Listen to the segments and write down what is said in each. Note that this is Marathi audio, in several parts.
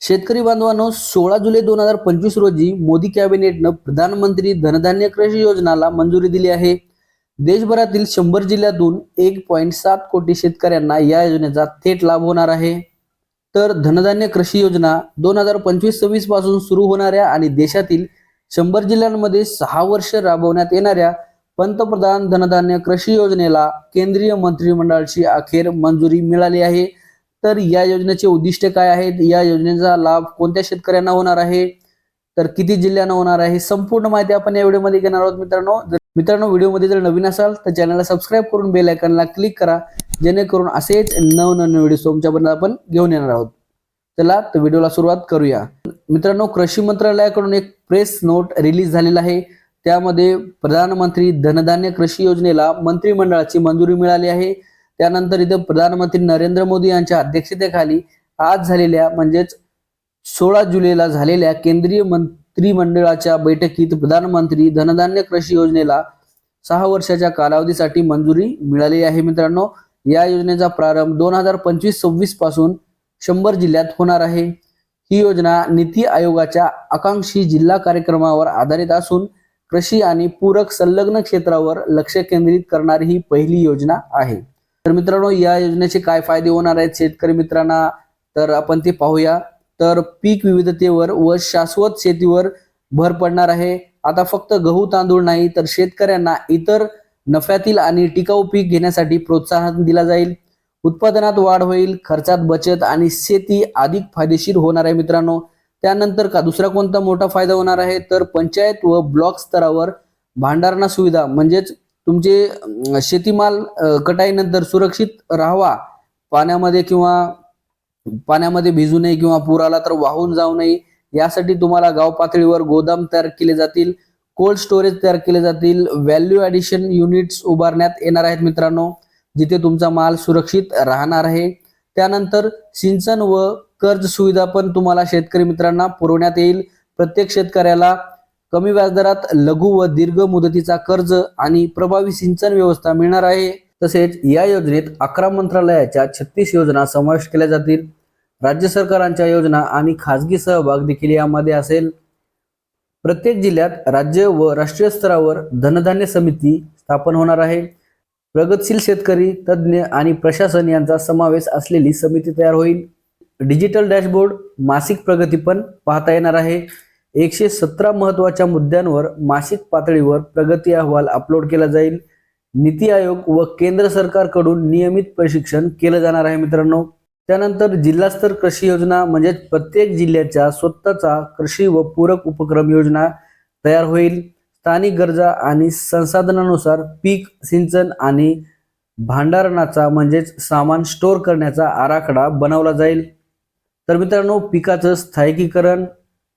शेतकरी बांधवांनो सोळा जुलै दोन हजार पंचवीस रोजी मोदी कॅबिनेटनं प्रधानमंत्री धनधान्य कृषी योजनाला मंजुरी दिली आहे. देशभरातील शंभर जिल्ह्यातून एक पॉईंट सात कोटी शेतकऱ्यांना या योजनेचा थेट लाभ होणार आहे. तर धनधान्य कृषी योजना दोन हजार पंचवीस सव्वीसपासून सुरू होणाऱ्या आणि देशातील शंभर जिल्ह्यांमध्ये सहा वर्ष राबवण्यात येणाऱ्या पंतप्रधान धनधान्य कृषी योजनेला केंद्रीय मंत्रिमंडळाची अखेर मंजुरी मिळाली आहे. तर या योजनेचे उद्दिष्ट काय आहेत? या योजनेचा लाभ कोणत्या शेतकऱ्यांना होणार आहे? तर किती जिल्ह्यांना होणार आहे? संपूर्ण माहिती आपण या व्हिडिओमध्ये घेणार आहोत मित्रांनो. जर मित्रांनो व्हिडिओमध्ये जर नवीन असाल तर चॅनलला सबस्क्राईब करून बेल आयकॉनला क्लिक करा. जेणेकरून असेच नवनवीन व्हिडिओ तुमच्याबद्दल आपण घेऊन येणार आहोत. चला तर व्हिडिओला सुरुवात करूया. मित्रांनो कृषी मंत्रालयाकडून एक प्रेस नोट रिलीज झालेला आहे. त्यामध्ये प्रधानमंत्री धनधान्य कृषी योजनेला मंत्रिमंडळाची मंजुरी मिळाली आहे. त्यानंतर इथे प्रधानमंत्री नरेंद्र मोदी यांच्या अध्यक्षतेखाली आज झालेल्या म्हणजेच सोळा जुलैला झालेल्या केंद्रीय मंत्रिमंडळाच्या बैठकीत प्रधानमंत्री धनधान्य कृषी योजनेला सहा वर्षाच्या कालावधीसाठी मंजुरी मिळाली आहे मित्रांनो. या योजनेचा प्रारंभ दोन हजार पंचवीस सव्वीसपासून शंभर जिल्ह्यात होणार आहे. ही योजना नीती आयोगाच्या आकांक्षी जिल्हा कार्यक्रमावर आधारित असून कृषी आणि पूरक संलग्न क्षेत्रावर लक्ष केंद्रित करणारी ही पहिली योजना आहे. तर मित्रांनो या योजनेचे काय फायदे होणार आहेत शेतकरी मित्रांना तर आपण ते पाहूया. तर पीक विविधतेवर व शाश्वत शेतीवर भर पडणार आहे. आता फक्त गहू तांदूळ नाही तर शेतकऱ्यांना इतर नफ्यातील आणि टिकाऊ पीक घेण्यासाठी प्रोत्साहन दिला जाईल. उत्पादनात वाढ होईल खर्चात बचत आणि शेती अधिक फायदेशीर होणार आहे मित्रांनो. त्यानंतर का दुसरा कोणता मोठा फायदा होणार आहे? तर पंचायत व ब्लॉक स्तरावर भांडारणा सुविधा म्हणजेच तुमचे शेतीमाल कटाईनंतर सुरक्षित राहावा. पाण्यामध्ये किंवा पाण्यामध्ये भिजू नये किंवा पूर आला तर वाहून जाऊ नये. यासाठी तुम्हाला गाव पातळीवर गोदाम तयार केले जातील. कोल्ड स्टोरेज तयार केले जातील. व्हॅल्यू ॲडिशन युनिट्स उभारण्यात येणार आहेत मित्रांनो जिथे तुमचा माल सुरक्षित राहणार आहे. त्यानंतर सिंचन व कर्ज सुविधा पण तुम्हाला शेतकरी मित्रांना पुरवण्यात येईल. प्रत्येक शेतकऱ्याला कमी व्याजदरात लघु व दीर्घ मुदतीचा कर्ज आणि प्रभावी सिंचन व्यवस्था मिळणार आहे. तसेच या योजनेत अकरा मंत्रालयाच्या छत्तीस योजना समाविष्ट केल्या जातील. राज्य सरकारांच्या योजना आणि खाजगी सहभाग देखील यामध्ये असेल. प्रत्येक जिल्ह्यात राज्य व राष्ट्रीय स्तरावर धनधान्य समिती स्थापन होणार आहे. प्रगतशील शेतकरी तज्ज्ञ आणि प्रशासन यांचा समावेश असलेली समिती तयार होईल. डिजिटल डॅशबोर्ड मासिक प्रगती पण पाहता येणार आहे. एकशे सतरा महत्त्वाच्या मुद्द्यांवर मासिक पातळीवर प्रगती अहवाल अपलोड केला जाईल. नीती आयोग व केंद्र सरकारकडून नियमित प्रशिक्षण केलं जाणार आहे मित्रांनो. त्यानंतर जिल्हास्तर कृषी योजना म्हणजेच प्रत्येक जिल्ह्याच्या स्वतःचा कृषी व पूरक उपक्रम योजना तयार होईल. स्थानिक गरजा आणि संसाधनानुसार पीक सिंचन आणि भांडारणाचा म्हणजेच सामान स्टोअर करण्याचा आराखडा बनवला जाईल. तर मित्रांनो पिकाचं स्थायिकीकरण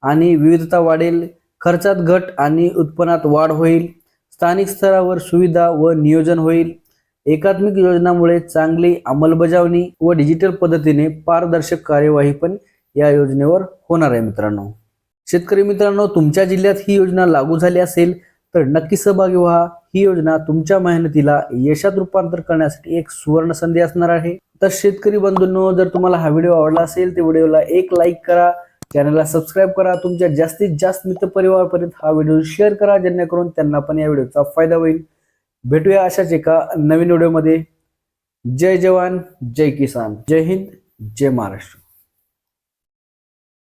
आणि विविधता वाढेल खर्चात घट आणि उत्पन्नात वाढ होईल स्थानिक स्तरावर सुविधा व नियोजन होईल. एकात्मिक योजनामुळे चांगली अंमलबजावणी व डिजिटल पद्धतीने पारदर्शक कार्यवाही पण या योजनेवर होणार आहे मित्रांनो. शेतकरी मित्रांनो तुमच्या जिल्ह्यात ही योजना लागू झाली असेल तर नक्की सहभागी व्हा. ही योजना तुमच्या मेहनतीला यशात रूपांतर करण्यासाठी एक सुवर्ण संधी असणार आहे. तर शेतकरी बंधूंनो जर तुम्हाला हा व्हिडिओ आवडला असेल तर व्हिडिओला एक लाईक करा. चॅनलला सबस्क्राईब करा. तुमच्या जास्तीत जास्त मित्रपरिवारापर्यंत हा व्हिडिओ शेअर करा. जेणेकरून त्यांना पण या व्हिडिओचा फायदा होईल. भेटूया अशाच एका नवीन व्हिडिओमध्ये. जय जवान जय किसान. जय हिंद जय महाराष्ट्र.